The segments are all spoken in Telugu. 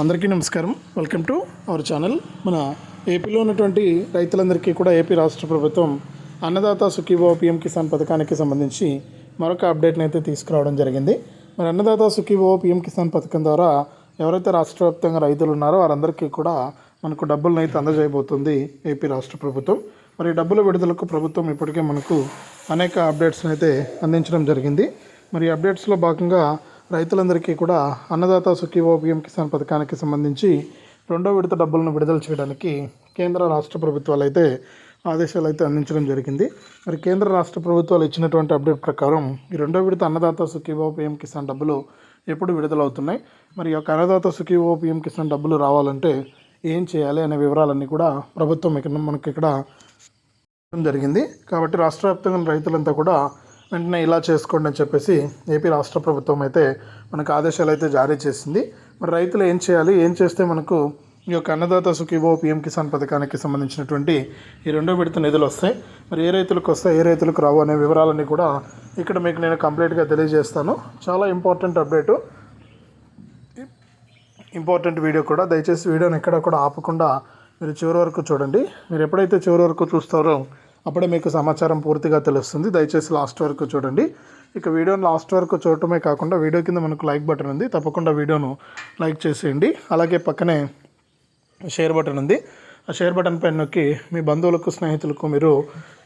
అందరికీ నమస్కారం. వెల్కమ్ టు అవర్ ఛానల్ మన ఏపీలో ఉన్నటువంటి రైతులందరికీ కూడా ఏపీ రాష్ట్ర ప్రభుత్వం అన్నదాత సుఖీభావ పిఎం కిసాన్ పథకానికి సంబంధించి మరొక అప్డేట్ని అయితే తీసుకురావడం జరిగింది. మరి అన్నదాత సుఖీభావ పిఎం కిసాన్ పథకం ద్వారా ఎవరైతే రాష్ట్ర వ్యాప్తంగా రైతులు ఉన్నారో వారందరికీ కూడా మనకు డబ్బులను అయితే అందజేయబోతుంది ఏపీ రాష్ట్ర ప్రభుత్వం. మరి డబ్బుల విడుదలకు ప్రభుత్వం ఇప్పటికే మనకు అనేక అప్డేట్స్ని అయితే అందించడం జరిగింది. మరి అప్డేట్స్లో భాగంగా రైతులందరికీ కూడా అన్నదాత సుఖీవో పిఎం కిసాన్ పథకానికి సంబంధించి రెండో విడత డబ్బులను విడుదల చేయడానికి కేంద్ర రాష్ట్ర ప్రభుత్వాలు అయితే ఆదేశాలు అయితే అందించడం జరిగింది. మరి కేంద్ర రాష్ట్ర ప్రభుత్వాలు ఇచ్చినటువంటి అప్డేట్ ప్రకారం ఈ రెండో విడత అన్నదాత సుఖీవో పిఎం కిసాన్ డబ్బులు ఎప్పుడు విడుదలవుతున్నాయి? మరి ఈ యొక్క అన్నదాత సుఖీవో పిఎం కిసాన్ డబ్బులు రావాలంటే ఏం చేయాలి అనే వివరాలన్నీ కూడా ప్రభుత్వం ఇక్కడ మనకి ఇక్కడ జరిగింది. కాబట్టి రాష్ట్ర వ్యాప్తంగా రైతులంతా కూడా వెంటనే ఇలా చేసుకోండి అని చెప్పేసి ఏపీ రాష్ట్ర ప్రభుత్వం అయితే మనకు ఆదేశాలు అయితే జారీ చేసింది. మరి రైతులు ఏం చేయాలి? ఏం చేస్తే మనకు ఈ యొక్క అన్నదాత సుఖీవో పిఎం కిసాన్ పథకానికి సంబంధించినటువంటి ఈ రెండో విడత నిధులు వస్తాయి. మరి ఏ రైతులకు వస్తాయి ఏ రైతులకు రావు అనే వివరాలన్నీ కూడా ఇక్కడ మీకు నేను కంప్లీట్గా తెలియజేస్తాను. చాలా ఇంపార్టెంట్ అప్డేటు. ఇంపార్టెంట్ వీడియో కూడా. దయచేసి వీడియోని ఎక్కడ కూడా ఆపకుండా మీరు చివరి వరకు చూడండి. మీరు ఎప్పుడైతే చివరి వరకు చూస్తారో అప్పుడే మీకు సమాచారం పూర్తిగా తెలుస్తుంది. దయచేసి లాస్ట్ వరకు చూడండి. ఇక వీడియోని లాస్ట్ వరకు చూడటమే కాకుండా వీడియో కింద మనకు లైక్ బటన్ ఉంది. తప్పకుండా వీడియోను లైక్ చేసేయండి. అలాగే పక్కనే షేర్ బటన్ ఉంది. ఆ షేర్ బటన్ పైన నొక్కి మీ బంధువులకు స్నేహితులకు మీరు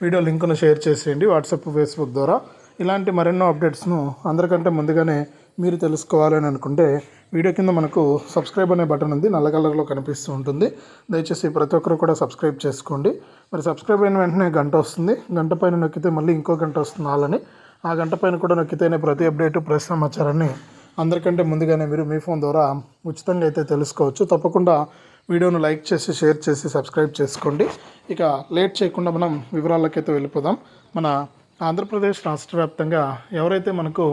వీడియో లింకును షేర్ చేసేయండి. వాట్సాప్ ఫేస్బుక్ ద్వారా. ఇలాంటి మరెన్నో అప్డేట్స్ను అందరికంటే ముందుగానే మీరు తెలుసుకోవాలని అనుకుంటే వీడియో కింద మనకు సబ్స్క్రైబ్ అనే బటన్ ఉంది నల్ల కలర్లో కనిపిస్తూ ఉంటుంది. దయచేసి ప్రతి ఒక్కరు కూడా సబ్స్క్రైబ్ చేసుకోండి. మరి సబ్స్క్రైబ్ అయిన వెంటనే గంట వస్తుంది. గంట పైన నొక్కితే మళ్ళీ ఇంకో గంట వస్తుంది ఆ గంట పైన కూడా నొక్కితేనే ప్రతి అప్డేట్ ప్రెస్ సమాచారాన్ని అందరికంటే ముందుగానే మీరు మీ ఫోన్ ద్వారా ఉచితంగా అయితే తెలుసుకోవచ్చు. తప్పకుండా వీడియోను లైక్ చేసి షేర్ చేసి సబ్స్క్రైబ్ చేసుకోండి. ఇక లేట్ చేయకుండా మనం వివరాలకైతే వెళ్ళిపోదాం. మన ఆంధ్రప్రదేశ్ రాష్ట్ర వ్యాప్తంగా ఎవరైతే మనకు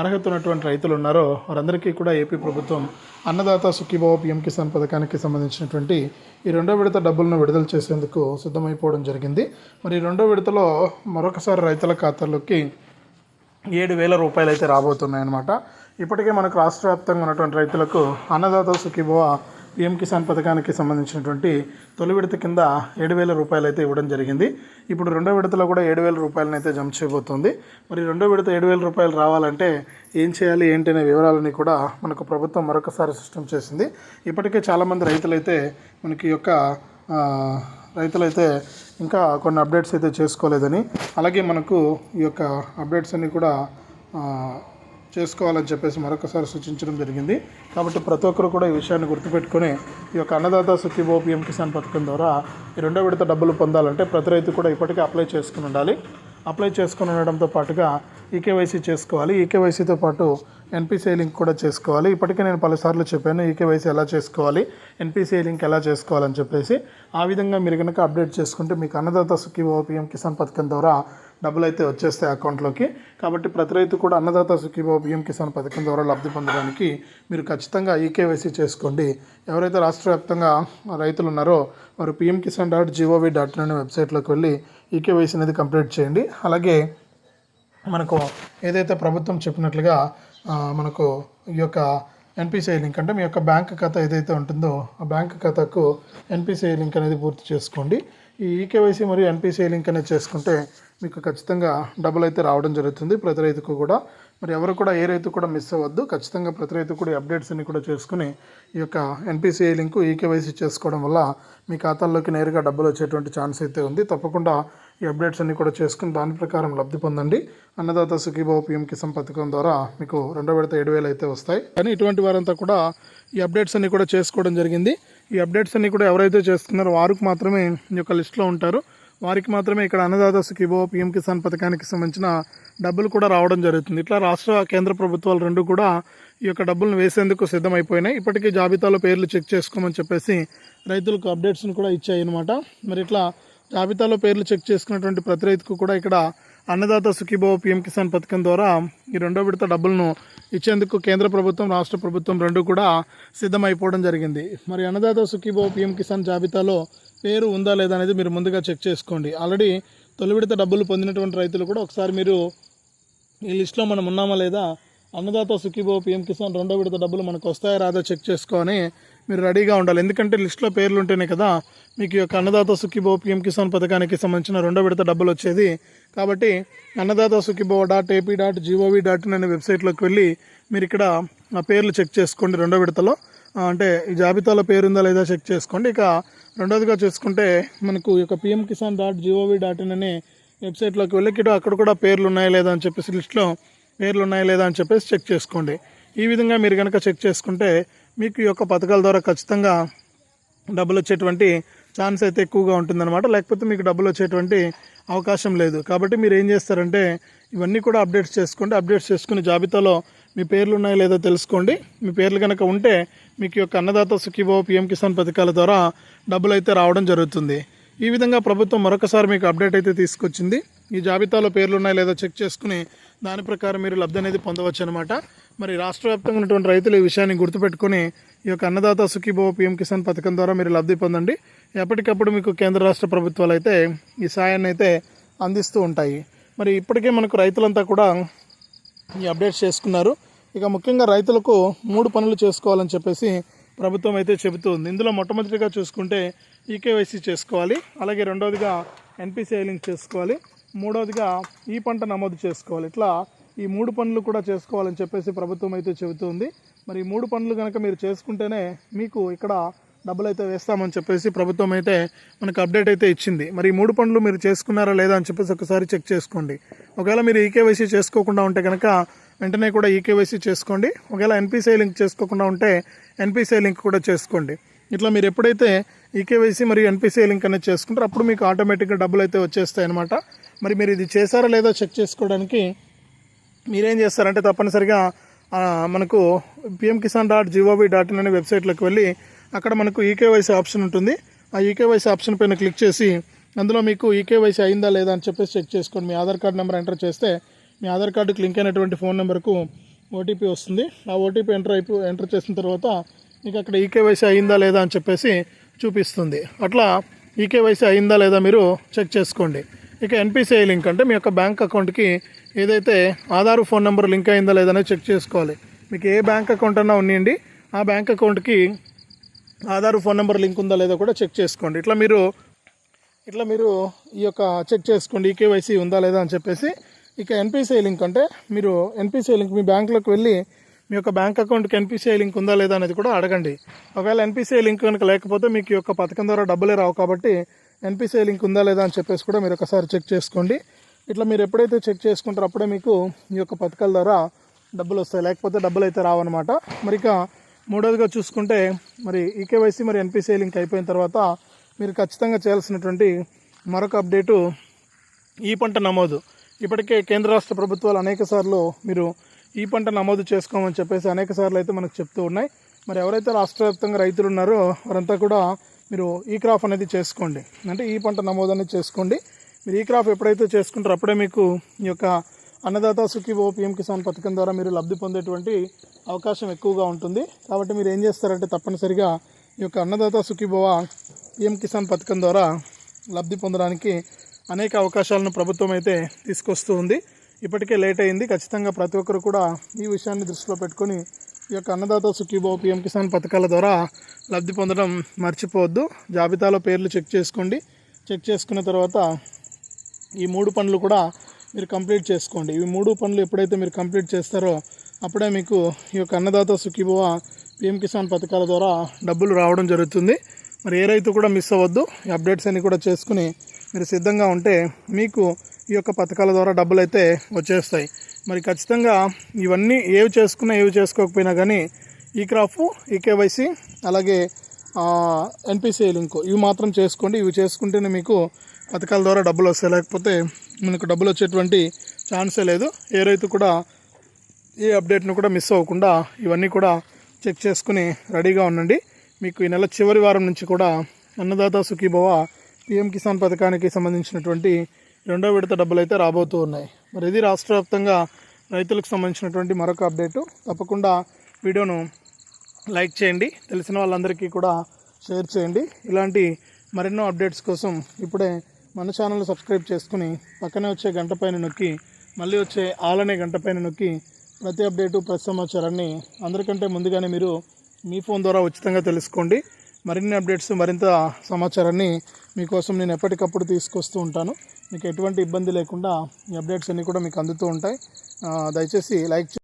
అర్హత ఉన్నటువంటి రైతులు ఉన్నారో వారందరికీ కూడా ఏపీ ప్రభుత్వం అన్నదాత సుఖీభావ పిఎం కిసాన్ పథకానికి సంబంధించినటువంటి ఈ రెండో విడత డబ్బులను విడుదల చేసేందుకు సిద్ధమైపోవడం జరిగింది. మరి ఈ రెండో విడతలో మరొకసారి రైతుల ఖాతాల్లోకి ఏడు వేల రూపాయలు అయితే రాబోతున్నాయన్నమాట. ఇప్పటికే మనకు రాష్ట్ర వ్యాప్తంగా ఉన్నటువంటి రైతులకు అన్నదాత సుఖీభవ పిఎం కిసాన్ పథకానికి సంబంధించినటువంటి తొలి విడత కింద ఏడు వేల రూపాయలు అయితే ఇవ్వడం జరిగింది. ఇప్పుడు రెండో విడతలో కూడా ఏడు వేల రూపాయలను అయితే జమ చేయబోతోంది. మరి రెండో విడత ఏడు వేల రూపాయలు రావాలంటే ఏం చేయాలి ఏంటనే వివరాలని కూడా మనకు ప్రభుత్వం మరొకసారి సిస్టమ్ చేసింది. ఇప్పటికే చాలామంది రైతులైతే మనకి యొక్క రైతులైతే ఇంకా కొన్ని అప్డేట్స్ అయితే చేసుకోలేదని అలాగే మనకు ఈ యొక్క అప్డేట్స్ అన్నీ కూడా చేసుకోవాలని చెప్పేసి మరొకసారి సూచించడం జరిగింది. కాబట్టి ప్రతి ఒక్కరు కూడా ఈ విషయాన్ని గుర్తుపెట్టుకుని ఈ యొక్క అన్నదాత సుఖీభో పిఎం కిసాన్ పథకం ద్వారా ఈ రెండో విడత డబ్బులు పొందాలంటే ప్రతి రైతు కూడా ఇప్పటికే అప్లై చేసుకుని ఉండాలి. అప్లై చేసుకుని ఉండడంతో పాటుగా ఈకేవైసీ చేసుకోవాలి. ఈకేవైసీతో పాటు ఎన్పిసిఐ లింక్ కూడా చేసుకోవాలి. ఇప్పటికే నేను పలుసార్లు చెప్పాను ఈకేవైసీ ఎలా చేసుకోవాలి ఎన్పిసిఐ లింక్ ఎలా చేసుకోవాలని చెప్పేసి. ఆ విధంగా మీరు కనుక అప్డేట్ చేసుకుంటే మీకు అన్నదాత సుఖీభో పిఎం కిసాన్ పథకం ద్వారా డబ్బులు అయితే వచ్చేస్తాయి అకౌంట్లోకి. కాబట్టి ప్రతి రైతు కూడా అన్నదాత సుఖీభావ పిఎం కిసాన్ పథకం ద్వారా లబ్ధి పొందడానికి మీరు ఖచ్చితంగా ఈకేవైసీ చేసుకోండి. ఎవరైతే రాష్ట్ర వ్యాప్తంగా రైతులు ఉన్నారో వారు PM Kisan dot gov dot in అనే వెబ్సైట్లోకి వెళ్ళి ఈకేవైసీ అనేది కంప్లీట్ చేయండి. అలాగే మనకు ఏదైతే ప్రభుత్వం చెప్పినట్లుగా మనకు ఈ యొక్క ఎన్పిసిఐ లింక్ అంటే మీ యొక్క బ్యాంక్ ఖాతా ఏదైతే ఉంటుందో ఆ బ్యాంక్ ఖాతాకు ఎన్పిసిఐ లింక్ అనేది పూర్తి చేసుకోండి. ఈ ఈకేవైసీ మరియు ఎన్పిసిఐ లింక్ అనేది చేసుకుంటే మీకు ఖచ్చితంగా డబ్బులు అయితే రావడం జరుగుతుంది ప్రతి రైతుకు కూడా. మరి ఎవరు కూడా ఏ రైతు కూడా మిస్ అవ్వద్దు. ఖచ్చితంగా ప్రతి రైతు కూడా ఈ అప్డేట్స్ అన్ని కూడా చేసుకుని ఈ యొక్క ఎన్పిసిఐ లింకు ఈకేవైసీ చేసుకోవడం వల్ల మీ ఖాతాల్లోకి నేరుగా డబ్బులు వచ్చేటువంటి ఛాన్స్ అయితే ఉంది. తప్పకుండా ఈ అప్డేట్స్ అన్ని కూడా చేసుకుని దాని ప్రకారం లబ్ధి పొందండి. అన్నదాత సుఖీభావ పిఎం కిసాన్ పథకం ద్వారా మీకు రెండో విడత ఏడు వేలు అయితే వస్తాయి. కానీ ఇటువంటి వారంతా కూడా ఈ అప్డేట్స్ అన్ని కూడా చేసుకోవడం జరిగింది. ఈ అప్డేట్స్ అన్ని కూడా ఎవరైతే చేస్తున్నారో వారికి మాత్రమే ఈ యొక్క లిస్ట్లో ఉంటారు. వారికి మాత్రమే ఇక్కడ అన్నదాత కిబో పిఎం కిసాన్ పథకానికి సంబంధించిన డబ్బులు కూడా రావడం జరుగుతుంది. ఇట్లా రాష్ట్ర కేంద్ర ప్రభుత్వాలు రెండు కూడా ఈ యొక్క డబ్బులను వేసేందుకు సిద్ధమైపోయినాయి. ఇప్పటికీ జాబితాలో పేర్లు చెక్ చేసుకోమని చెప్పేసి రైతులకు అప్డేట్స్ని కూడా ఇచ్చాయి అనమాట మరి ఇట్లా జాబితాలో పేర్లు చెక్ చేసుకున్నటువంటి ప్రతి రైతుకు కూడా ఇక్కడ అన్నదాత సుఖీభావ పిఎం కిసాన్ పథకం ద్వారా ఈ రెండో విడత డబ్బులను ఇచ్చేందుకు కేంద్ర ప్రభుత్వం రాష్ట్ర ప్రభుత్వం రెండు కూడా సిద్ధమైపోవడం జరిగింది. మరి అన్నదాత సుఖీభావ పిఎం కిసాన్ జాబితాలో పేరు ఉందా లేదా అనేది మీరు ముందుగా చెక్ చేసుకోండి. ఆల్రెడీ తొలి విడత డబ్బులు పొందినటువంటి రైతులు కూడా ఒకసారి మీరు ఈ లిస్ట్లో మనం ఉన్నామా లేదా అన్నదాత సుఖీభావ పిఎం కిసాన్ రెండో విడత డబ్బులు మనకు వస్తాయా రాదా చెక్ చేసుకొని మీరు రెడీగా ఉండాలి. ఎందుకంటే లిస్ట్లో పేర్లు ఉంటేనే కదా మీకు ఈ యొక్క అన్నదాత సుఖీభో పిఎం కిసాన్ పథకానికి సంబంధించిన రెండో విడత డబ్బులు వచ్చేది. కాబట్టి Annadata Sukhibhava dot AP dot gov dot in అనే వెబ్సైట్లోకి వెళ్ళి మీరు ఇక్కడ ఆ పేర్లు చెక్ చేసుకోండి రెండో విడతలో. అంటే ఈ జాబితాలో పేరు ఉందా లేదా చెక్ చేసుకోండి. ఇక రెండోదిగా చేసుకుంటే మనకు ఈ యొక్క PM Kisan dot gov dot in అనే వెబ్సైట్లోకి వెళ్ళి ఇక్కడ అక్కడ కూడా పేర్లు ఉన్నాయా లేదా అని చెప్పేసి లిస్ట్లో పేర్లు ఉన్నాయా లేదా అని చెప్పేసి చెక్ చేసుకోండి. ఈ విధంగా మీరు కనుక చెక్ చేసుకుంటే మీకు ఈ యొక్క పథకాల ద్వారా ఖచ్చితంగా డబ్బులు వచ్చేటువంటి ఛాన్స్ అయితే ఎక్కువగా ఉంటుందన్నమాట. లేకపోతే మీకు డబ్బులు వచ్చేటువంటి అవకాశం లేదు. కాబట్టి మీరు ఏం చేస్తారంటే ఇవన్నీ కూడా అప్డేట్స్ చేసుకోండి. అప్డేట్స్ చేసుకుని జాబితాలో మీ పేర్లు ఉన్నాయో లేదో తెలుసుకోండి. మీ పేర్లు కనుక ఉంటే మీకు యొక్క అన్నదాత సుఖీభో పిఎం కిసాన్ పథకాల ద్వారా డబ్బులు అయితే రావడం జరుగుతుంది. ఈ విధంగా ప్రభుత్వం మరొకసారి మీకు అప్డేట్ అయితే తీసుకొచ్చింది. ఈ జాబితాలో పేర్లు ఉన్నాయో లేదో చెక్ చేసుకుని దాని ప్రకారం మీరు లబ్ధి అనేది పొందవచ్చు అనమాట మరి రాష్ట్ర వ్యాప్తంగా ఉన్నటువంటి రైతులు ఈ విషయాన్ని గుర్తుపెట్టుకొని ఈ యొక్క అన్నదాత సుఖీభవ పిఎం కిసాన్ పథకం ద్వారా మీరు లబ్ధి పొందండి. ఎప్పటికప్పుడు మీకు కేంద్ర రాష్ట్ర ప్రభుత్వాలు అయితే ఈ సాయాన్ని అయితే అందిస్తూ ఉంటాయి. మరి ఇప్పటికే మనకు రైతులంతా కూడా ఈ అప్డేట్స్ చేసుకున్నారు. ఇక ముఖ్యంగా రైతులకు మూడు పనులు చేసుకోవాలని చెప్పేసి ప్రభుత్వం అయితే చెబుతుంది ఇందులో మొట్టమొదటిగా చూసుకుంటే ఈకేవైసీ చేసుకోవాలి. అలాగే రెండవదిగా ఎన్పిసిఐ లింక్ చేసుకోవాలి. మూడవదిగా ఈ పంట నమోదు చేసుకోవాలి. ఇట్లా ఈ మూడు పనులు కూడా చేసుకోవాలని చెప్పేసి ప్రభుత్వం అయితే చెబుతుంది. మరి ఈ మూడు పనులు కనుక మీరు చేసుకుంటేనే మీకు ఇక్కడ డబ్బులు అయితే వేస్తామని చెప్పేసి ప్రభుత్వం అయితే మనకు అప్డేట్ అయితే ఇచ్చింది. మరి ఈ మూడు పనులు మీరు చేసుకున్నారా లేదా అని చెప్పేసి ఒకసారి చెక్ చేసుకోండి. ఒకవేళ మీరు ఈకేవైసీ చేసుకోకుండా ఉంటే కనుక వెంటనే కూడా ఈకేవైసీ చేసుకోండి. ఒకవేళ ఎన్పిసిఐ లింక్ చేసుకోకుండా ఉంటే ఎన్పిసిఐ లింక్ కూడా చేసుకోండి. ఇట్లా మీరు ఎప్పుడైతే ఈకేవైసీ మరియు ఎన్పిసిఐ లింక్ అనేది చేసుకుంటారో అప్పుడు మీకు ఆటోమేటిక్గా డబ్బులు అయితే వచ్చేస్తాయి అనమాట మరి మీరు ఇది చేశారా లేదా చెక్ చేసుకోవడానికి మీరేం చేస్తారంటే తప్పనిసరిగా మనకు PM Kisan dot gov dot in అనే వెబ్సైట్లోకి వెళ్ళి అక్కడ మనకు ఈకేవైసీ ఆప్షన్ ఉంటుంది. ఆ ఈకేవైసీ ఆప్షన్ పైన క్లిక్ చేసి అందులో మీకు ఈకేవైసీ అయిందా లేదా అని చెప్పేసి చెక్ చేసుకోండి. మీ ఆధార్ కార్డ్ నెంబర్ ఎంటర్ చేస్తే మీ ఆధార్ కార్డుకి లింక్ అయినటువంటి ఫోన్ నెంబర్కు ఓటీపీ వస్తుంది. ఆ ఓటీపీ ఎంటర్ అయిపో ఎంటర్ చేసిన తర్వాత మీకు అక్కడ ఈకేవైసీ అయిందా లేదా అని చెప్పేసి చూపిస్తుంది. అట్లా ఈకేవైసీ అయిందా లేదా మీరు చెక్ చేసుకోండి. ఇక ఎన్పిసిఐ లింక్ అంటే మీ యొక్క బ్యాంక్ అకౌంట్కి ఏదైతే ఆధార్ ఫోన్ నెంబర్ లింక్ అయిందా లేదా అనేది చెక్ చేసుకోవాలి. మీకు ఏ బ్యాంక్ అకౌంట్ అన్నా ఉన్నాయండి ఆ బ్యాంక్ అకౌంట్కి ఆధార్ ఫోన్ నెంబర్ లింక్ ఉందా లేదా కూడా చెక్ చేసుకోండి. ఇట్లా మీరు ఇట్లా మీరు ఈ యొక్క చెక్ చేసుకోండి. కేవైసీ ఉందా లేదా అని చెప్పేసి. ఇక ఎన్పిసిఐ లింక్ అంటే మీరు ఎన్పిసిఐ లింక్ మీ బ్యాంకులోకి వెళ్ళి మీ యొక్క బ్యాంక్ అకౌంట్కి ఎన్పిసిఐ లింక్ ఉందా లేదా అనేది కూడా అడగండి. ఒకవేళ ఎన్పిసిఐ లింక్ కనుక లేకపోతే మీకు ఈ యొక్క పథకం ద్వారా డబ్బులే రావు కాబట్టి ఎన్పిసిఐ లింక్ ఉందా లేదా అని చెప్పేసి కూడా మీరు ఒకసారి చెక్ చేసుకోండి. ఇట్లా మీరు ఎప్పుడైతే చెక్ చేసుకుంటారో అప్పుడే మీకు ఈ యొక్క పథకాల ద్వారా డబ్బులు వస్తాయి. లేకపోతే డబ్బులు అయితే రావన్నమాట. మరి ఇక మూడోదిగా చూసుకుంటే మరి ఈకేవైసీ మరి ఎన్పిసిఐ లింక్ అయిపోయిన తర్వాత మీరు ఖచ్చితంగా చేయాల్సినటువంటి మరొక అప్డేటు ఈ పంట నమోదు. ఇప్పటికే కేంద్ర రాష్ట్ర ప్రభుత్వాలు అనేక సార్లు మీరు ఈ పంట నమోదు చేసుకోమని చెప్పేసి అనేక సార్లు అయితే మనకు చెప్తూ ఉన్నాయి. మరి ఎవరైతే రాష్ట్ర వ్యాప్తంగా రైతులు ఉన్నారో వారంతా కూడా మీరు ఈ క్రాప్ అనేది చేసుకోండి. అంటే ఈ పంట నమోదు అనేది చేసుకోండి. మీరు ఈ క్రాప్ ఎప్పుడైతే చేసుకుంటారో అప్పుడే మీకు ఈ యొక్క అన్నదాత సుఖీభో పిఎం కిసాన్ పథకం ద్వారా మీరు లబ్ధి పొందేటువంటి అవకాశం ఎక్కువగా ఉంటుంది. కాబట్టి మీరు ఏం చేస్తారంటే తప్పనిసరిగా ఈ యొక్క అన్నదాత సుఖీభవ పిఎం కిసాన్ పథకం ద్వారా లబ్ధి పొందడానికి అనేక అవకాశాలను ప్రభుత్వం అయితే తీసుకొస్తూ ఉంది. ఇప్పటికే లేట్ అయింది. ఖచ్చితంగా ప్రతి ఒక్కరు కూడా ఈ విషయాన్ని దృష్టిలో పెట్టుకొని ఈ యొక్క అన్నదాత సుఖీభో పిఎం కిసాన్ పథకాల ద్వారా లబ్ధి పొందడం మర్చిపోవద్దు. జాబితాలో పేర్లు చెక్ చేసుకోండి. చెక్ చేసుకున్న తర్వాత ఈ మూడు పనులు కూడా మీరు కంప్లీట్ చేసుకోండి. ఈ మూడు పనులు ఎప్పుడైతే మీరు కంప్లీట్ చేస్తారో అప్పుడే మీకు ఈ యొక్క అన్నదాత సుఖీభవ పిఎం కిసాన్ పథకాల ద్వారా డబ్బులు రావడం జరుగుతుంది. మరి ఏ రైతు కూడా మిస్ అవ్వద్దు. ఈ అప్డేట్స్ అన్ని కూడా చేసుకుని మీరు సిద్ధంగా ఉంటే మీకు ఈ యొక్క పథకాల ద్వారా డబ్బులు అయితే వచ్చేస్తాయి. మరి ఖచ్చితంగా ఇవన్నీ ఏవి చేసుకున్నా ఏవి చేసుకోకపోయినా కానీ ఈ క్రాఫ్ ఈ కేవైసీ అలాగే ఎన్పిసిఐ లింక్ ఇవి మాత్రం చేసుకోండి. ఇవి చేసుకుంటేనే మీకు పథకాల ద్వారా డబ్బులు వస్తాయి. లేకపోతే మనకు డబ్బులు వచ్చేటువంటి ఛాన్సే లేదు. ఏ రైతు కూడా ఏ అప్డేట్ను కూడా మిస్ అవ్వకుండా ఇవన్నీ కూడా చెక్ చేసుకుని రెడీగా ఉండండి. మీకు ఈ నెల చివరి వారం నుంచి కూడా అన్నదాత సుఖీభవ పిఎం కిసాన్ పథకానికి సంబంధించినటువంటి రెండో విడత డబ్బులు అయితే రాబోతూ ఉన్నాయి. మరి ఇది రాష్ట్ర వ్యాప్తంగా రైతులకు సంబంధించినటువంటి మరొక అప్డేటు. తప్పకుండా వీడియోను లైక్ చేయండి. తెలిసిన వాళ్ళందరికీ కూడా షేర్ చేయండి. ఇలాంటి మరెన్నో అప్డేట్స్ కోసం ఇప్పుడే మన ఛానల్ సబ్స్క్రైబ్ చేసుకుని పక్కనే వచ్చే గంట పైన నొక్కి మళ్ళీ వచ్చే ఆల్ అనే గంట పైన నొక్కి ప్రతి అప్డేటు ప్రతి సమాచారాన్ని అందరికంటే ముందుగానే మీరు మీ ఫోన్ ద్వారా ఉచితంగా తెలుసుకోండి. మరిన్ని అప్డేట్స్ మరింత సమాచారాన్ని మీకోసం నేను ఎప్పటికప్పుడు తీసుకొస్తూ ఉంటాను. మీకు ఎటువంటి ఇబ్బంది లేకుండా ఈ అప్డేట్స్ అన్నీ కూడా మీకు అందుతూ ఉంటాయి. దయచేసి లైక్ చే-